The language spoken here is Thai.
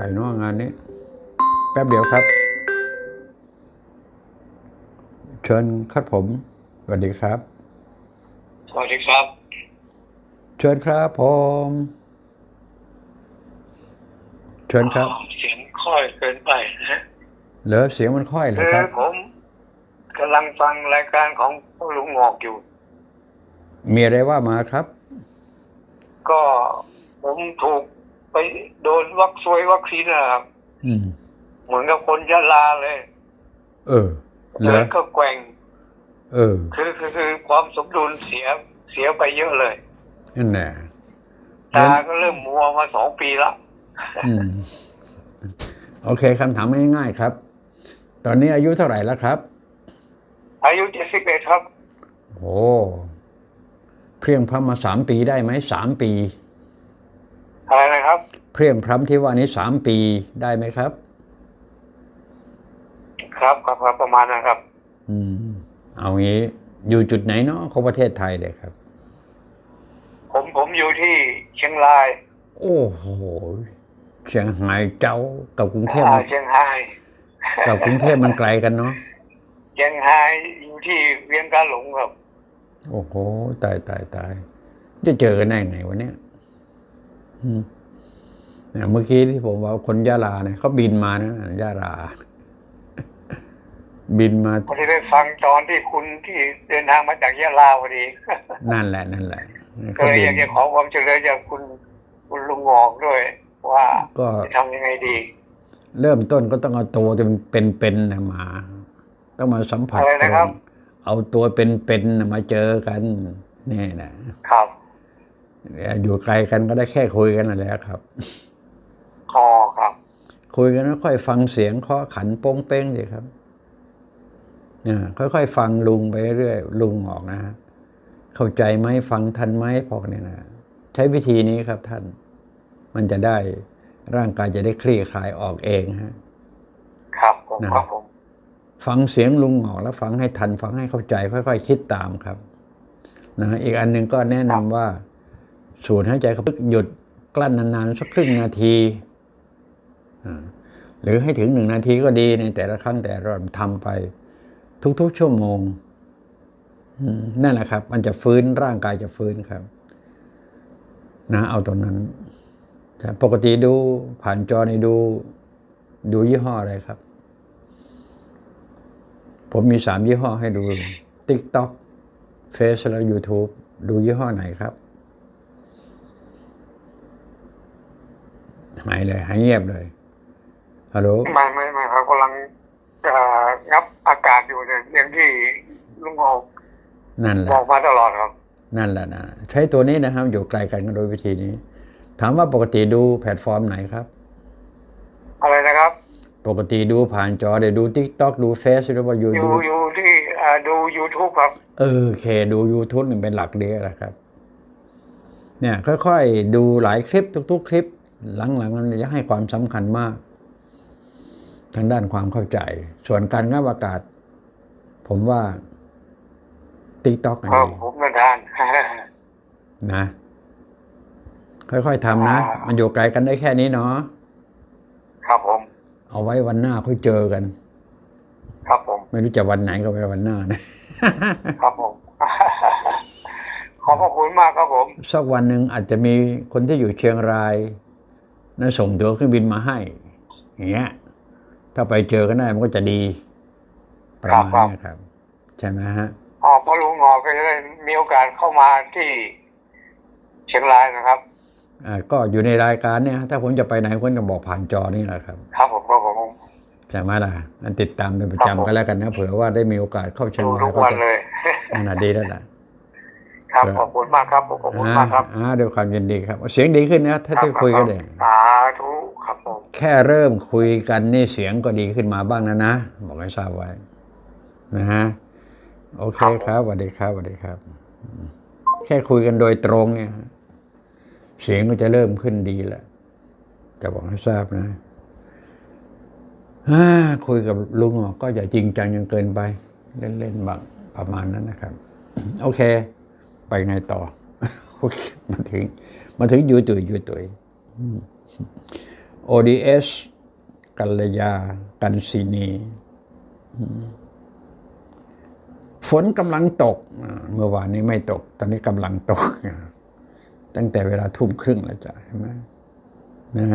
ข่เนอกงานนี้ แป๊บเดียวครับ เชิญครับผม สวัสดีครับ สวัสดีครับ เชิญครับผม เชิญครับ เสียงค่อยเกินไปนะฮะเหรอเสียงมันค่อยเหรอคือครับผมกำลังฟังรายการของพ่อลุงงอกอยู่ มีอะไรว่ามาครับ ก็ผมถูกไป โดนวัคซวยวัคซีนนะครับอืมเหมือนกับคนยะลาเลย เออเหรเดิอนก็แกว่ง เออ คือคือคือความสมดุลเสียเสียไปเยอะเลยนั่นแหละตาก็เริ่มมัวมาสองปีละอืมโอเคคำถามง่ายๆครับ ตอนนี้อายุเท่าไหร่แล้วครับ อายุเจ็ดสิบเอ็ดครับ โอ้เพรียงพร้ำมาสามปีได้ไหมสามปี อะไรนะครับเพรียงพร้ำที่ว่านี้สามปีได้ไหมครับ ครับครับครับประมาณนะครับ อืม เอางี้อยู่จุดไหนเนาะของประเทศไทยเลยครับ ผมผมอยู่ที่เชียงราย โอ้โหเชียงรายเจ้ากับกรุงเทพอ่ามันเชียงรายกับกรุงเทพมันไกลกันเนาะเชียงรายอยู่ที่เวียงกาหลงครับ โอ้โหตายตายตายจะเจอกันได้ไงวันนี้อืม เนี่ยเมื่อกี้ที่ผมว่าคนยะลาเนี่ยเขาบินมานะยะลา บินมาพอดีได้ฟังตอนที่คุณที่เดินทางมาจากยะลาพอดี นั่นแหละ นั่นแหละก็เลยอยากจะขอความช่วยเหลือจากคุณคุณลุงงอกด้วย ว่าก็จะทำยังไงดี เริ่มต้นก็ต้องเอาตัวเป็นเป็นๆนะมา ต้องมาสัมผัสอะไรนะครับกัเอาตัวเป็นๆนะมาเจอกันนี่นะครับ อยู่ไกลกันก็ได้แค่คุยกันนั่นแหละครับ คอครับ คุยกันแล้วค่อยฟังเสียงเคาะขันโป้งเป้งดีครับอ่าค่อยๆฟังลุงไปเรื่อยลุงออกนะฮะเข้าใจไหมฟังทันไหมพอกเนี่ยนะใช้วิธีนี้ครับท่าน มันจะได้ร่างกายจะได้คลี่คลายออกเองฮะครับผมนะครับผมฟังเสียงลุงออกแล้วฟังให้ทัน ฟังให้เข้าใจ ค่อย ๆ คิดตามครับ นะอีกอันหนึ่งก็แนะนำว่า สูดหายใจเข้าหยุดกลั้นนานๆสักครึ่งนาทีหรือให้ถึงหนึ่งนาทีก็ดีในแต่ละครั้งแต่เราทำไป ทุกๆ ชั่วโมงนั่นแหละครับ มันจะฟื้นร่างกายจะฟื้นครับ นะเอาตรงนั้นแต่ปกติดูผ่านจอในดู ดูยี่ห้ออะไรครับ ผมมีสามยี่ห้อให้ดู TikTok Face และ YouTube ดูยี่ห้อไหนครับ หายเลยหายเงียบเลยฮัลโหลไม่ไม่ไม่ครับกำลังจะงับอากาศอยู่เนี่ยอย่างที่ลุงงอกนั่นแหละบอกมาตลอดครับ นั่นแหละนะใช้ตัวนี้นะครับ อยู่ไกลกันก็โดยวิธีนี้ ถามว่าปกติดูแพลตฟอร์มไหนครับ อะไรนะครับ ปกติดูผ่านจอเดี๋ยวดู TikTok ดู Face หรือว่าอยู่อดูยู่อยู่ที่อ่าดู YouTube ครับ เออโอเค ดู YouTube นี่เป็นหลักเดียวแหละครับ เนี่ย ค่อย ๆ ดูหลายคลิปทุก ๆ คลิป หลังๆมันจะให้ความสำคัญมาก ทางด้านความเข้าใจ ส่วนการงับอากาศ ผมว่า TikTok อันครับนี้ผมเป็นทานนะ ค่อยๆทำนะอ่ามัมันอยู่ไกลกันได้แค่นี้เนาะครับผม เอาไว้วันหน้าค่อยเจอกัน ครับผม ไม่รู้จะวันไหนก็ไปวันหน้านะ ครับผมขอบพระคุณมากครับผม สักวันหนึ่งอาจจะมีคนที่อยู่เชียงราย นะส่งตัวเครื่องบินมาให้ อย่างเงี้ย ถ้าไปเจอกันได้มันก็จะดีประมาณครับเนี้ยครับ ใช่ไหมฮะอ๋อพอลุงงอกก็จะได้มีโอกาสเข้ามาที่เชียงรายนะครับอ่าก็อยู่ในรายการเนี่ย ถ้าผมจะไปไหนผมจะบอกผ่านจอนี่แหละครับ ครับผมครับผมใช่ไหมล่ะอันติดตามเป็นประครับผมจำกันแล้วกันนะเผื่อว่าได้มีโอกาสเข้าเชียงดูรายทุกก็วันจะเลยนั่นน่ะดีแล้วล่ะ ครับครับขอบคุณมากครับขอบคุณอ่ามากครับอ่าด้วยความยินดีครับ เสียงดีขึ้นนะถ้าที่คุยกันเองสาธุครับผมแค่เริ่มคุยกันนี่เสียงก็ดีขึ้นมาบ้างนะนะบอกให้ทราบไว้ นะฮะโอเคครับสวัสดีครับสวัสดีครับ แค่คุยกันโดยตรงเนี่ยฮะเสียงก็จะเริ่มขึ้นดีแล้วจะบอกให้ทราบนะอ่าคุยกับลุงออกก็อย่าจริงจังจนเกินไป เล่นๆบ้างประมาณนั้นนะครับ โอเค ไปไงต่อมาถึงมาถึงยูตุยยูตุยอืม ODS กัลยา กันศินีฝนกำลังตก เมื่อวานนี้ไม่ตก ตอนนี้กำลังตก ตั้งแต่เวลาทุ่มครึ่งแล้วจ้ะเห็นไหมนะ